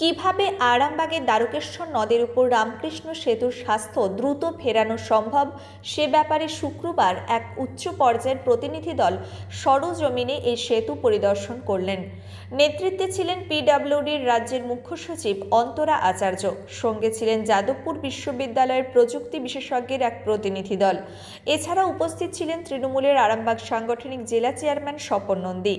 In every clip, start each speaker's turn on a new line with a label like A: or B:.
A: কীভাবে আরামবাগের দ্বারকেশ্বর নদের উপর রামকৃষ্ণ সেতুর স্বাস্থ্য দ্রুত ফেরানো সম্ভব, সে ব্যাপারে শুক্রবার এক উচ্চ পর্যায়ের প্রতিনিধি দল সরজমিনে এই সেতু পরিদর্শন করলেন। নেতৃত্বে ছিলেন পিডাব্লিউডির রাজ্যের মুখ্য সচিব অন্তরা আচার্য। সঙ্গে ছিলেন যাদবপুর বিশ্ববিদ্যালয়ের প্রযুক্তি বিশেষজ্ঞের এক প্রতিনিধি দল। এছাড়া উপস্থিত ছিলেন তৃণমূলের আরামবাগ সাংগঠনিক জেলা চেয়ারম্যান স্বপন নন্দী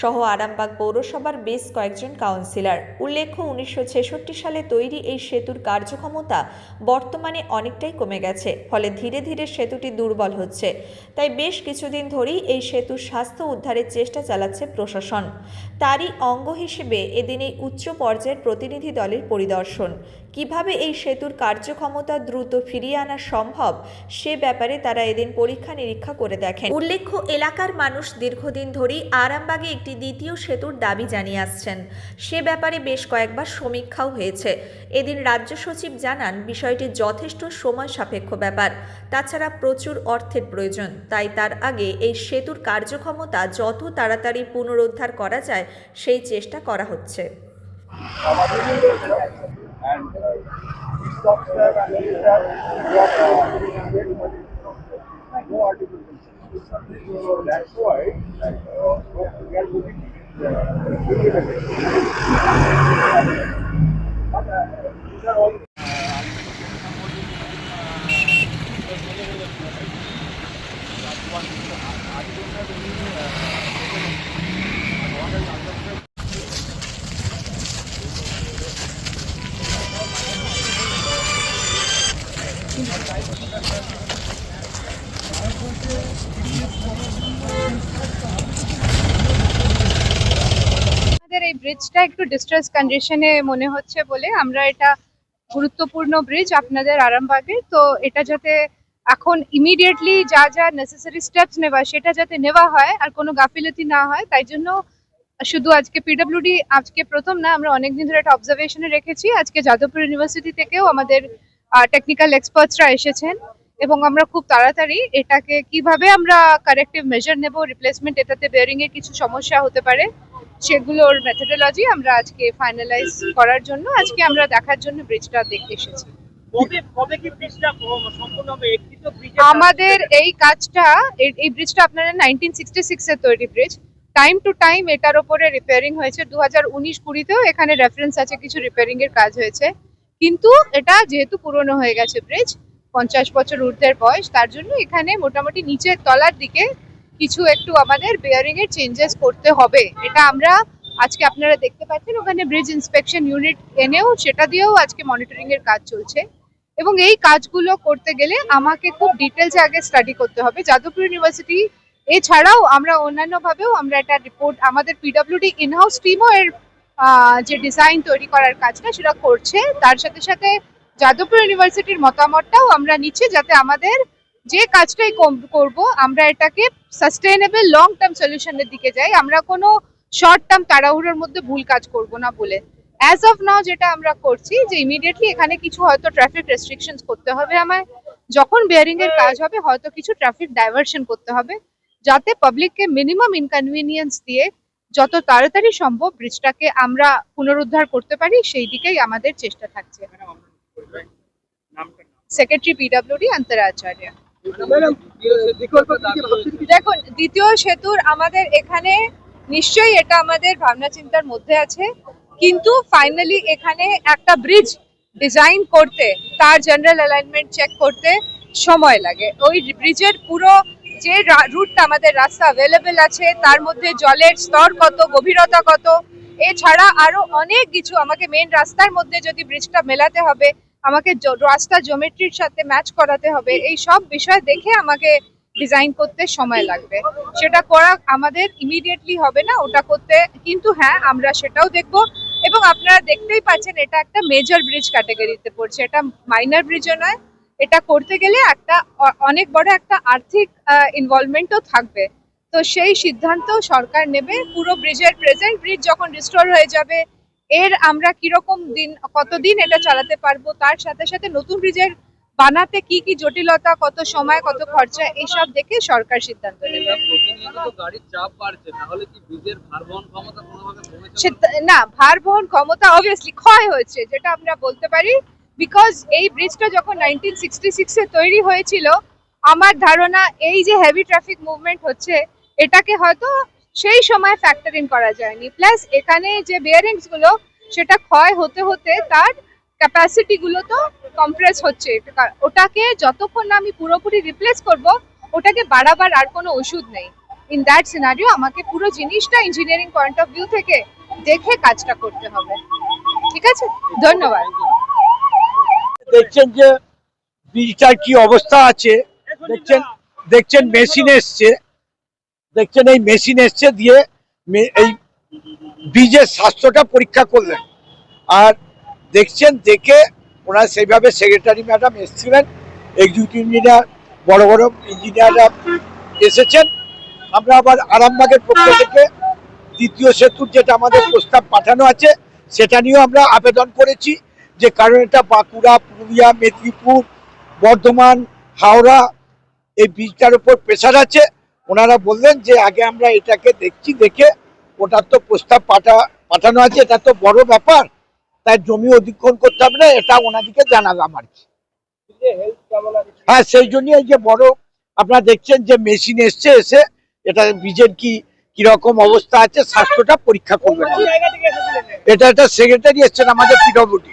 A: সহ আরামবাগ পৌরসভার বেশ কয়েকজন কাউন্সিলর। উল্লেখ্য উনিশশো ছেষট্টি সালে তৈরি এই সেতুর কার্যক্ষমতা বর্তমানে অনেকটাই কমে গেছে, ফলে ধীরে ধীরে সেতুটি দুর্বল হচ্ছে। তাই বেশ কিছুদিন ধরেই এই সেতুর স্বাস্থ্য উদ্ধারের চেষ্টা চালাচ্ছে প্রশাসন। তারই অঙ্গ হিসেবে এদিন এই উচ্চ পর্যায়ের প্রতিনিধি দলের পরিদর্শন। কীভাবে এই সেতুর কার্যক্ষমতা দ্রুত ফিরিয়ে আনা সম্ভব, সে ব্যাপারে তারা এদিন পরীক্ষা নিরীক্ষা করে দেখেন। উল্লেখ্য, এলাকার মানুষ দীর্ঘদিন ধরেই আরামবাগে একটি দ্বিতীয় সেতুর দাবি জানিয়ে আসছেন। সে ব্যাপারে বেশ কয়েকবার সমীক্ষাও হয়েছে। এদিন রাজ্য সচিব জানান, বিষয়টি যথেষ্ট সময় সাপেক্ষ ব্যাপার। তাছাড়া প্রচুর অর্থের প্রয়োজন। তাই তার আগে এই সেতুর কার্যক্ষমতা যত তাড়াতাড়ি পুনরুদ্ধার করা যায়, সেই চেষ্টা করা হচ্ছে।
B: and uh, it stops there and it there. No artificial. That's why.
C: ব্রিজটা একটু ডিস্ট্রেস কন্ডিশনে মনে হচ্ছে বলে আমরা এটা গুরুত্বপূর্ণ ব্রিজ আপনাদের আরামবাগে। তো এটা যাতে এখন ইমিডিয়েটলি যা যা নেসেসারি স্টেপস নেওয়া, সেটা যাতে নেওয়া হয় আর কোনো গাফিলতি না হয়, তাই জন্য শুধু আজকে পিডব্লিউডি আজকে প্রথম না, আমরা অনেকদিন ধরে একটা অবজারভেশনে রেখেছি। আজকে যাদবপুর ইউনিভার্সিটি থেকেও আমাদের টেকনিক্যাল এক্সপার্টসরা এসেছেন এবং আমরা খুব তাড়াতাড়ি এটাকে কীভাবে আমরা কারেক্টিভ মেজার নেব রিপ্লেসমেন্ট এটাতে বেয়ারিং এর কিছু সমস্যা হতে পারে সেগুলোর মেথোডোলজি আমরা আজকে ফাইনালাইজ করার জন্য আজকে আমরা দেখার জন্য ব্রিজটা দেখতে এসেছি। আমাদের এই কাজটা এই- ব্রিজটা আপনারা নাইনটিন সিক্সটি সিক্স এর তৈরি ব্রিজ টাইম টু টাইম এটার উপরে রিপেয়ারিং হয়েছে। দু হাজার উনিশ কুড়িতেও এখানে রেফারেন্স আছে কিছু রিপেয়ারিং এর কাজ হয়েছে। কিন্তু এটা যেহেতু পুরনো হয়ে গেছে ব্রিজ পঞ্চাশ বছর ঊর্ধ্বের বয়স তার জন্য এখানে মোটামুটি নিচের তলার দিকে কিছু একটু আমাদের বেয়ারিং এর চেঞ্জেস করতে হবে। এটা আমরা আজকে আপনারা দেখতে পাচ্ছেন, ওখানে ব্রিজ ইন্সপেকশন ইউনিট এনেও সেটা দিয়েও আজকে মনিটরিং এর কাজ চলছে। এবং এই কাজগুলো করতে গেলে আমাকে খুব ডিটেলসে আগে স্টাডি করতে হবে। যাদবপুর ইউনিভার্সিটি এছাড়াও আমরা অন্যান্য ভাবেও আমরা একটা রিপোর্ট আমাদের পিডব্লিউডি ইনহাউস টিমও এর যে ডিজাইন তৈরি করার কাজটা সেটা করছে। তার সাথে সাথে যাদবপুর ইউনিভার্সিটির মতামতটাও আমরা নিচ্ছি যাতে আমাদের যে কাজটাই করব আমরা এটাকে সাস্টেইনেবল লং টার্ম সলিউশনের দিকে যাই। আমরা কোনো শর্ট টার্ম তাড়াহুড়োর মধ্যে ভুল কাজ করব না বলে। অ্যাজ অফ নাও যেটা আমরা করছি যে ইমিডিয়েটলি এখানে কিছু হয়তো ট্রাফিক রেস্ট্রিকশন করতে হবে আমায়। যখন বেয়ারিং এর কাজ হবে হয়তো কিছু ট্রাফিক ডাইভারশন করতে হবে যাতে পাবলিককে মিনিমাম ইনকনভিনিয়েন্স দিয়ে যত তাড়াতাড়ি সম্ভব ব্রিজটাকে আমরা পুনরুদ্ধার করতে পারি সেই দিকেই আমাদের চেষ্টা থাকছে। সেক্রেটারি পিডব্লিউডি অন্তরা দেখুন, দ্বিতীয় সেতুর আমাদের এখানে নিশ্চয়ই এটা আমাদের ভাবনা চিন্তার মধ্যে আছে, কিন্তু ফাইনালি এখানে একটা ব্রিজ ডিজাইন করতে, তার জেনারেল অ্যালাইনমেন্ট চেক করতে সময় লাগে। ওই ব্রিজের পুরো যে রুটটা আমাদের রাস্তা অ্যাভেলেবেল আছে, তার মধ্যে জলের স্তর কত, গভীরতা কত, এছাড়া আরও অনেক কিছু আমাকে মেন রাস্তার মধ্যে যদি ব্রিজটা মেলাতে হবে আমাকে রাস্তা জমেট্রির সাথে ম্যাচ করাতে হবে। এই সব বিষয় দেখে আমাকে ডিজাইন করতে সময় লাগবে। সেটা করা আমাদের ইমিডিয়েটলি হবে না, ওটা করতে কিন্তু হ্যাঁ আমরা সেটাও দেখব। এবং আপনারা দেখতেই পাচ্ছেন, এটা একটা মেজর ব্রিজ ক্যাটাগরিতে পড়ছে। এটা মাইনার ব্রিজও নয়, এটা করতে গেলে একটা অনেক বড় একটা আর্থিক ইনভলভমেন্টও থাকবে। তো সেই সিদ্ধান্ত সরকার নেবে। পুরো ব্রিজের প্রেজেন্ট ব্রিজ যখন রিস্টোর হয়ে যাবে এর আমরা কীরকম দিন কতদিন এটা চালাতে পারব তার সাথে সাথে নতুন ব্রিজের বানাতে কি কি জটিলতা কত সময় কত খরচা এইসব দেখে সরকার সিদ্ধান্ত নেবে। না ভার বহন ক্ষমতা অবভিয়াসলি ক্ষয় হয়েছে যেটা আমরা বলতে পারি বিকজ এই ব্রিজটা যখন নাইনটিন সিক্সটি সিক্সে তৈরি হয়েছিল আমার ধারণা এই যে হেভি ট্রাফিক মুভমেন্ট হচ্ছে এটাকে হয়তো সেই সময় ফ্যাক্টর করা যায়নি। প্লাস এখানে যে বিয়ারিংসগুলো, সেটা ক্ষয় হতে হতে তার ক্যাপাসিটি গুলো তো কম্প্রেস হচ্ছে। ওটাকে যতক্ষণ না আমি পুরোপুরি রিপ্লেস করব, ওটাকে বাড়াবার আর কোনো ওষুধ নেই। ইন দ্যাট সিনারিও আমাকে পুরো জিনিসটা ইঞ্জিনিয়ারিং পয়েন্ট অফ ভিউ থেকে দেখে কাজটা করতে হবে। ঠিক আছে? ধন্যবাদ।
D: দেখছেন যে ব্রিজটার কি অবস্থা আছে? দেখছেন দেখছেন মেশিন এসছে। দেখছেন এই মেশিন এসছে দিয়ে এই বীজের স্বাস্থ্যটা পরীক্ষা করলেন। আর দেখছেন দেখে ওনারা সেইভাবে সেক্রেটারি ম্যাডাম এসেছিলেন এক্সিকিউটিভ ইঞ্জিনিয়ার বড় বড় ইঞ্জিনিয়াররা এসেছেন। আমরা আবার আরামবাগের পক্ষ থেকে দ্বিতীয় সেতুর যেটা আমাদের প্রস্তাব পাঠানো আছে, সেটা নিয়েও আমরা আবেদন করেছি যে কারণ এটা বাঁকুড়া, পুরুলিয়া, মেদিনীপুর, বর্ধমান, হাওড়া, এই বীজটার উপর প্রেশার আছে। ওনারা বললেন যে আগে আমরা এটাকে দেখছি দেখে ওটার তো প্রস্তাব পাঠা পাঠানো আছে এটা তো বড় ব্যাপার। তাই জমি অধিগ্রহণ করতে হবে না এটা ওনাদিকে জানালাম আর কি। হ্যাঁ সেই জন্য এই যে বড় আপনারা দেখছেন যে মেশিন এসছে এসে এটা বীজের কি কীরকম অবস্থা আছে স্বাস্থ্যটা পরীক্ষা করবেন এটা একটা সেক্রেটারি এসছেন আমাদের PWD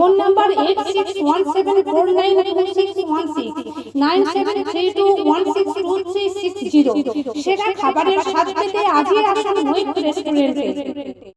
E: Phone number eight six one seven four nine one nine seven three one six সেরা খাবারের স্বাদ পেতে আজই আসুন রেস্টুরেন্টে।